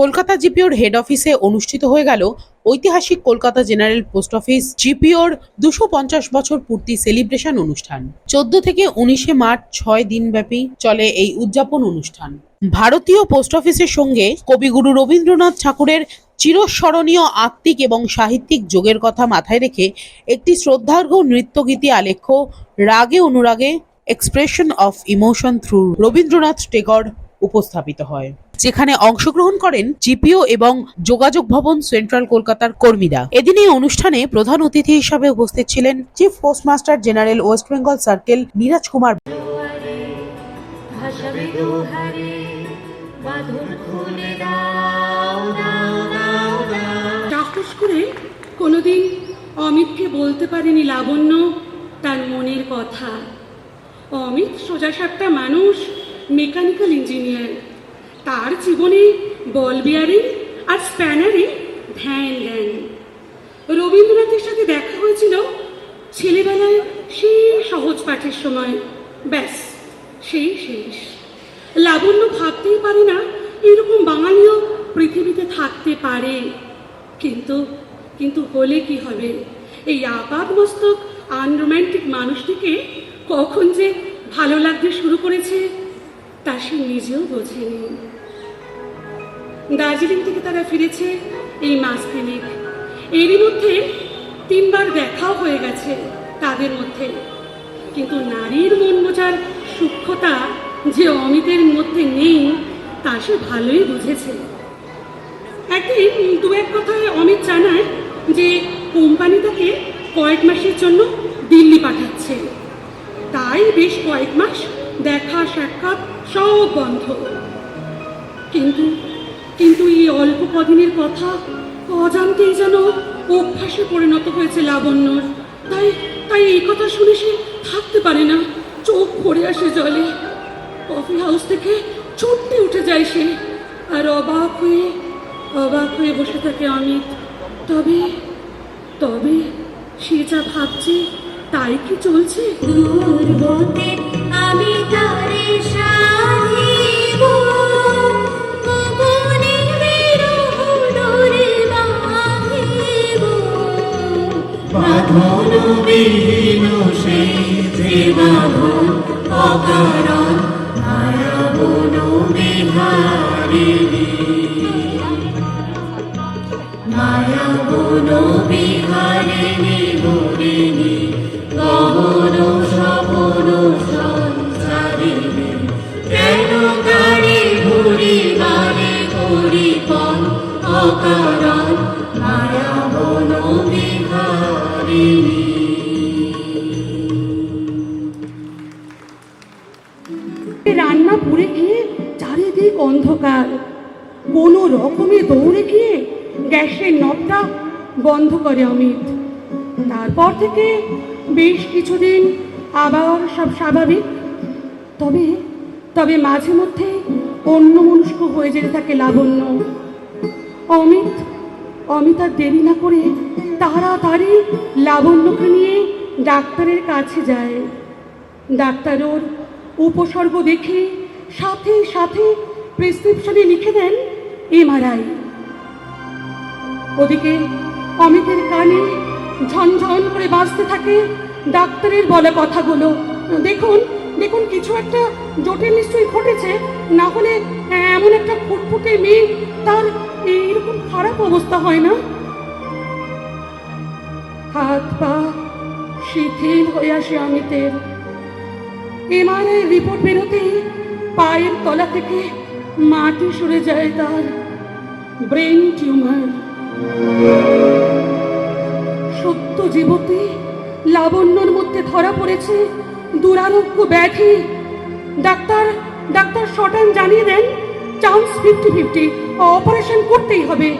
Kolkata জিপিওর head অফিসে অনুষ্ঠিত হয়ে গেল ঐতিহাসিক কলকাতা জেনারেল পোস্ট অফিস জিপিওর দুশো পঞ্চাশ বছর পূর্তি সেলিব্রেশন অনুষ্ঠান। চোদ্দ থেকে উনিশে মার্চ ছয় দিনব্যাপী চলে এই উদযাপন অনুষ্ঠান। ভারতীয় পোস্ট অফিসের সঙ্গে কবিগুরু রবীন্দ্রনাথ ঠাকুরের চিরস্মরণীয় আত্মিক এবং সাহিত্যিক যোগের কথা মাথায় রেখে একটি শ্রদ্ধার্ঘ নৃত্যগীতি আলেখ্য, রাগে অনুরাগে expression of emotion through Rabindranath Tagore উপস্থাপিত হয়। যেখানে অংশগ্রহণ করেন জিপিও এবং যোগাযোগ ভবন সেন্ট্রাল কলকাতার কর্মীরা। এদিন এই অনুষ্ঠানে প্রধান অতিথি হিসাবে উপস্থিত ছিলেন chief postmaster general West Bengal circle Niraj Kumar. করে কোনোদিন অমিতকে বলতে পারেনি লাবণ্য তার মনের কথা। অমিত সোজা সাপটা মানুষ, মেকানিক্যাল ইঞ্জিনিয়ার। তার জীবনে বল বিয়ারিং আর স্প্যানারে ধ্যান দেন রবীন্দ্রনাথের সাথে দেখা হয়েছিল ছেলেবেলায় সেই সহজ পাঠের সময়। ব্যাস, সেই শেষ। লাবণ্য ভাবতেই পারে না এরকম বাঙালিও পৃথিবীতে থাকতে পারে। কিন্তু কিন্তু হলে কি হবে? এই আপাদ মস্তক আনরোম্যান্টিক মানুষটিকে কখন যে ভালো লাগতে শুরু করেছে, তা সে নিজেও বোঝেনি। দার্জিলিং থেকে তারা ফিরেছে এই মাস তিনেক। এরই মধ্যে তিনবার দেখাও হয়ে গেছে তাদের মধ্যে। কিন্তু নারীর মন বোঝার সূক্ষ্মতা যে অমিতের মধ্যে নেই, তা সে ভালোই বুঝেছে। একদিন দু এক কথায় অমিত জানায় যে কোম্পানি তাকে কয়েক মাসের জন্য দিল্লি পাঠাচ্ছে। তাই বেশ কয়েক মাস দেখা, সাক্ষাৎ সব বন্ধ। কিন্তু কিন্তু এই অল্প কদিনের কথা অজান্তেই যেন অভ্যাসে পরিণত হয়েছে লাবণ্যর। তাই তাই এই কথা শুনে সে থাকতে পারে না। চোখ ভরে আসে জলে। কফি হাউস থেকে ছুটতে উঠে যায় সে। আর অবাক হয়ে অবাক হয়ে বসে থাকে অমিত। তবে তবে সে যা ভাবছে, তাই কি চলছে? আমি তারে সাধিব কোনো রকমে দৌড়ে গিয়ে গ্যাসের নবটা বন্ধ করে অমিত। তারপর থেকে বেশ কিছুদিন আবার সব স্বাভাবিক। তবে তবে মাঝে মধ্যে অন্য মনস্ক হয়ে যেতে থাকে লাবণ্য। অমিত অমিত আর দেরি না করে তাড়াতাড়ি লাবণ্যকে নিয়ে ডাক্তারের কাছে যায়। ডাক্তার ওর উপসর্গ দেখে সাথে সাথে প্রেসক্রিপশনে লিখে দেন, এমআরআই। ওদিকে অমিতের কানে ঝনঝন করে বাজতে থাকে ডাক্তারের বলা কথাগুলো। দেখুন দেখুন, কিছু একটা জটিল নিশ্চয়ই ঘটেছে। না হলে এমন একটা ফুটফুটে মেয়ে, তার এইরকম খারাপ অবস্থা হয় না? হাত পা শিথিল হয়ে আসে অমিতের। এমআরআই রিপোর্ট বেরোতেই পায়ের তলা থেকে মাটি সরে যায় তার ব্রেন টিউমার। সত্য জীবতে লাবণ্যর মধ্যে ধরা পড়েছে দুরারোগ্য ব্যাধি। ডাক্তার ডাক্তার শটান জানিয়ে দেন, চান্স ফিফটি ফিফটি অপারেশন করতেই হবে।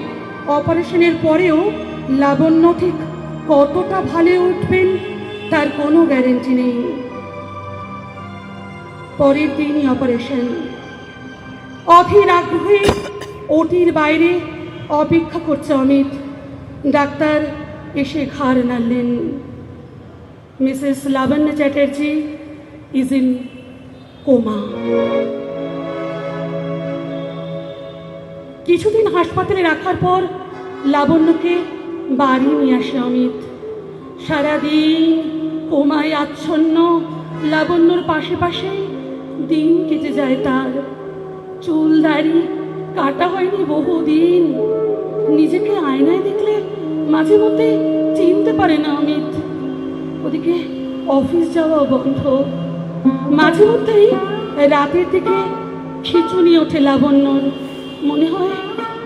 অপারেশনের পরেও লাবণ্য ঠিক কতটা ভালো উঠবেন তার কোনো গ্যারেন্টি নেই। পরের দিনই অপারেশন। অধীর আগ্রহে ওটির বাইরে অপেক্ষা করছে অমিত। ডাক্তার এসে ঘাড় নাড়লেন। Mrs Labanya Chatterjee is in coma. কিছুদিন হাসপাতালে রাখার পর লাবণ্যকে বাড়ি নিয়ে আসে অমিত। সারাদিন কোমায় আচ্ছন্ন, লাবণ্যর পাশে পাশে দিন কেটে যায় তার। চুল দাড়ি কাটা হয়নি বহুদিন। নিজেকে আয়নায় দেখলে মাঝে মধ্যে চিনতে পারে না অমিত। ওদিকে অফিস যাওয়া বন্ধ। মাঝে মধ্যেই রাতের দিকে খিচুনি ওঠে লাবণ্যর। মনে হয়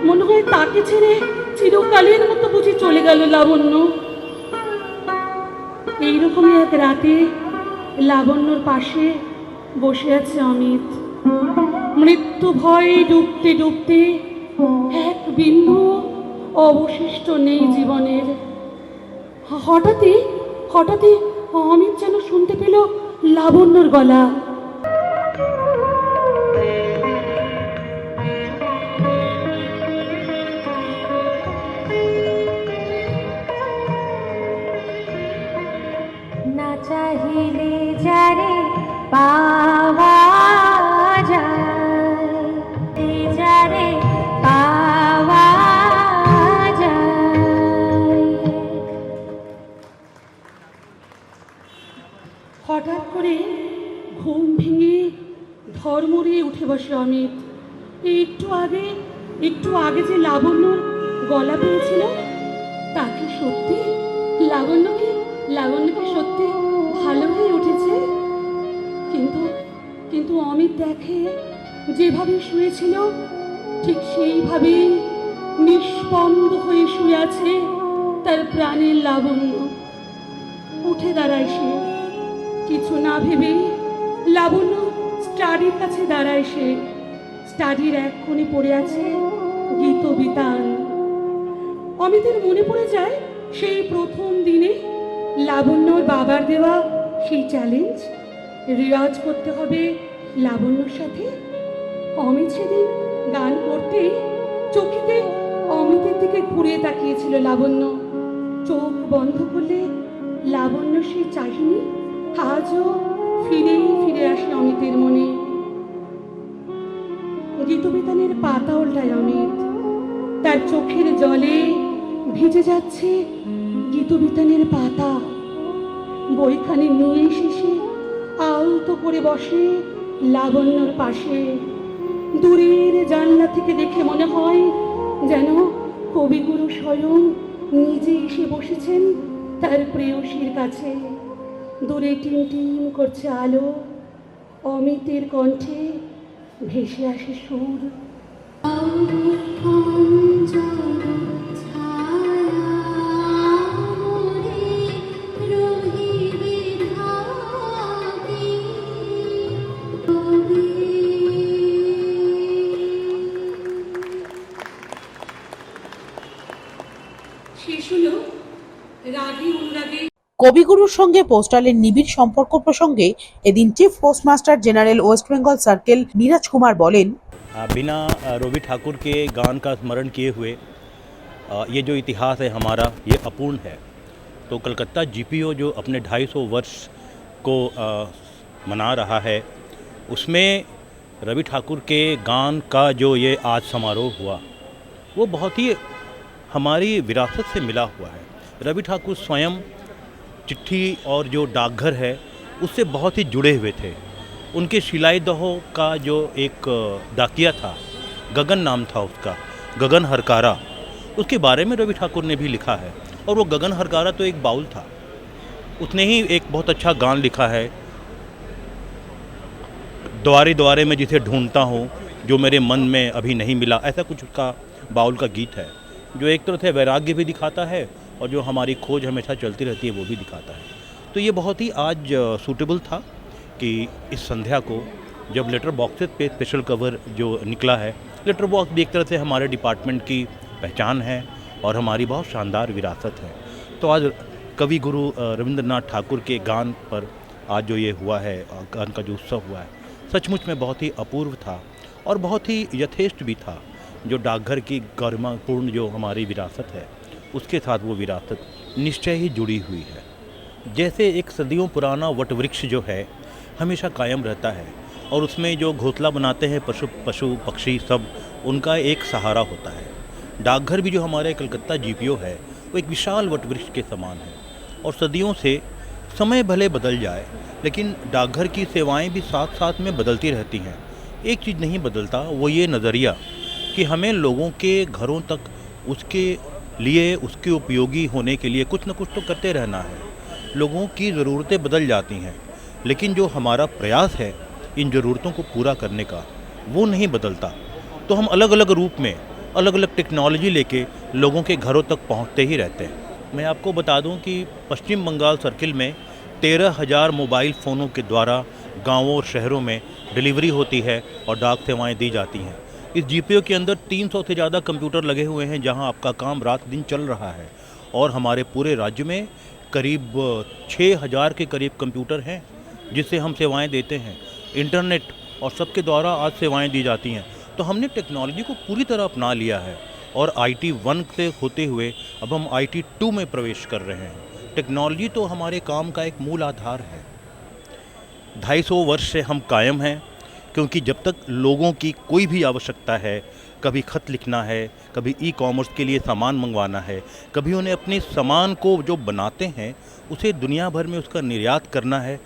মনে হয় তাকে ছেড়ে চিরকালের মতো বুঝি চলে গেল লাবণ্য। এইরকমই এক রাতে লাবণ্যর পাশে বসে আছে অমিত। মৃত্যু ভয়ে ডুবতে ডুবতে এক বিন্দু অবশিষ্ট নেই জীবনের। হঠাৎই হঠাৎই অমিত যেন শুনতে পেল লাবণ্যর গলা। হঠাৎ করে ঘুম ভেঙে ধর্মরিয়ে উঠে বসে অমিত। একটু আগে একটু আগে যে লাবণ্যর গলা পেয়েছিল তাকে সত্যি? লাবণ্যকে লাবণ্যকে সত্যি ভালো হয়ে উঠেছে? কিন্তু কিন্তু অমিত দেখে যেভাবে শুয়েছিল, ঠিক সেইভাবেই নিষ্পন্দ হয়ে শুয়ে আছে তার প্রাণের লাবণ্য। উঠে দাঁড়ায় সে। কিছু না ভেবেই লাবণ্য স্টাডির কাছে দাঁড়ায় সে। স্টাডির এক কোণে পড়ে আছে গীত বিতান। অমিতের মনে পড়ে যায়, সেই প্রথম দিনে লাবণ্যর বাবার দেওয়া সেই চ্যালেঞ্জ রেওয়াজ করতে হবে লাবণ্যর সাথে। অমিত সেদিন গান করতেই চোখেতে অমিতের দিকে ঘুরে তাকিয়েছিল লাবণ্য। চোখ বন্ধ করলে লাবণ্য সেই চাহিনি আজও ফিরেই ফিরে আসে অমিতের মনে। গীতবিতানের পাতা উল্টায় অমিত। তার চোখের জলে ভিজে যাচ্ছে গীতবিতানের পাতা। বইখানি নিয়ে শেষে আলতো করে বসে লাবণ্যর পাশে। দূরের জানলা থেকে দেখে মনে হয় যেন কবিগুরু স্বয়ং নিজে এসে বসেছেন তার প্রেয়সীর কাছে। দূরে টিম টিম করছে আলো অমিতের কণ্ঠে ভেসে আসে সুর। শেষ হলো রাগে অনুরাগে কবিগুরুর সঙ্গে পোস্টালের নিবিড় সম্পর্ক প্রসঙ্গে এদিন chief postmaster general West Bengal circle Niraj Kumar বলেন आ, बिना आ, रोबी ठाकुर के गान का स्मरण किए हुए आ, ये जो इतिहास है हमारा ये अपूर्ण है तो कलकत्ता जीपीओ जो अपने 250 वर्ष को आ, मना रहा है उसमें रवि ठाकुर के गान का जो ये आज समारोह हुआ वो बहुत ही हमारी विरासत से मिला हुआ है रवि ठाकुर स्वयं चिट्ठी और जो डाकघर है, उससे बहुत ही जुड़े हुए थे। उनके शिलाई दहो का जो एक डाकिया था, गगन नाम था उसका, गगन हरकारा। उसके बारे में रवि ठाकुर ने भी लिखा है, और वो गगन हरकारा तो एक बाउल था। उसने ही एक बहुत अच्छा गान लिखा है द्वारे द्वारे में जिसे ढूंढता हूँ, जो मेरे मन में अभी नहीं मिला, ऐसा कुछ उसका बाउल का गीत है। जो एक तरह से वैराग्य भी दिखाता है और जो हमारी खोज हमेशा चलती रहती है, वो भी दिखाता है। तो ये बहुत ही आज सूटेबल था कि इस संध्या को जब लेटर बॉक्सेस पे स्पेशल कवर जो निकला है लेटर बॉक्स भी एक तरह से हमारे डिपार्टमेंट की पहचान है और हमारी बहुत शानदार विरासत है। तो आज कवि गुरु रविंद्रनाथ ठाकुर के गान पर आज जो ये हुआ है गान का जो उत्सव हुआ है, सचमुच में बहुत ही अपूर्व था और बहुत ही यथेष्ट भी था, जो डाकघर की गरिमापूर्ण जो हमारी विरासत है। उसके साथ वो विरासत निश्चय ही जुड़ी हुई है। जैसे एक सदियों पुराना वट वृक्ष जो है, हमेशा कायम रहता है और उसमें जो घोंसला बनाते हैं पशु पशु, पक्षी सब, उनका एक सहारा होता है। डाकघर भी जो हमारे कलकत्ता जीपीओ है, वो एक विशाल वटवृक्ष के समान है और सदियों से समय भले बदल जाए, लेकिन डाकघर की सेवाएँ भी साथ साथ में बदलती रहती हैं। एक चीज़ नहीं बदलता, वो ये नज़रिया कि हमें लोगों के घरों तक, उसके लिए उसके उपयोगी होने के लिए कुछ ना कुछ तो करते रहना है। लोगों की ज़रूरतें बदल जाती हैं, लेकिन जो हमारा प्रयास है इन ज़रूरतों को पूरा करने का, वो नहीं बदलता। तो हम अलग अलग रूप में अलग अलग टेक्नोलॉजी लेके लोगों के घरों तक पहुँचते ही रहते हैं। मैं आपको बता दूँ कि पश्चिम बंगाल सर्किल में तेरह हज़ार मोबाइल फ़ोनों के द्वारा गाँवों और शहरों में डिलीवरी होती है और डाक सेवाएँ दी जाती हैं। इस जीपीओ के अंदर 300 से ज़्यादा कंप्यूटर लगे हुए हैं, जहाँ आपका काम रात दिन चल रहा है। और हमारे पूरे राज्य में करीब छः हज़ार के करीब कंप्यूटर हैं, जिससे हम सेवाएँ देते हैं। इंटरनेट और सबके द्वारा आज सेवाएँ दी जाती हैं। तो हमने टेक्नोलॉजी को पूरी तरह अपना लिया है और आईटी वन से होते हुए अब हम आईटी टू में प्रवेश कर रहे हैं। टेक्नोलॉजी तो हमारे काम का एक मूल आधार है। ढाई सौ वर्ष से हम कायम हैं क्योंकि जब तक लोगों की कोई भी आवश्यकता है, कभी खत लिखना है, कभी ई कॉमर्स के लिए सामान मंगवाना है, कभी उन्हें अपने सामान को जो बनाते हैं, उसे दुनिया भर में उसका निर्यात करना है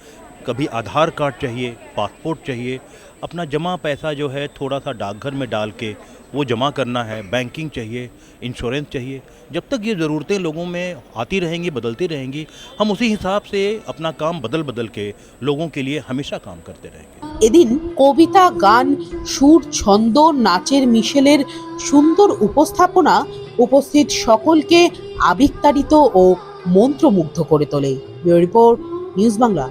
कभी आधार कार्ड चाहिए पासपोर्ट चाहिए अपना जमा पैसा जो है थोड़ा सा डाकघर में डाल के वो जमा करना है बैंकिंग चाहिए इंश्योरेंस चाहिए जब तक ये ज़रूरतें लोगों में आती रहेंगी बदलती रहेंगी हम उसी हिसाब से अपना काम बदल बदल के लोगों के लिए हमेशा काम करते रहेंगे এদিন কবিতা গান সুর ছন্দ নাচের মিশেলের সুন্দর উপস্থাপনা উপস্থিত সকলকে আবেগতাড়িত ও মন্ত্রমুগ্ধ করে তোলে ব্যুরো রিপোর্ট নিউজ বাংলা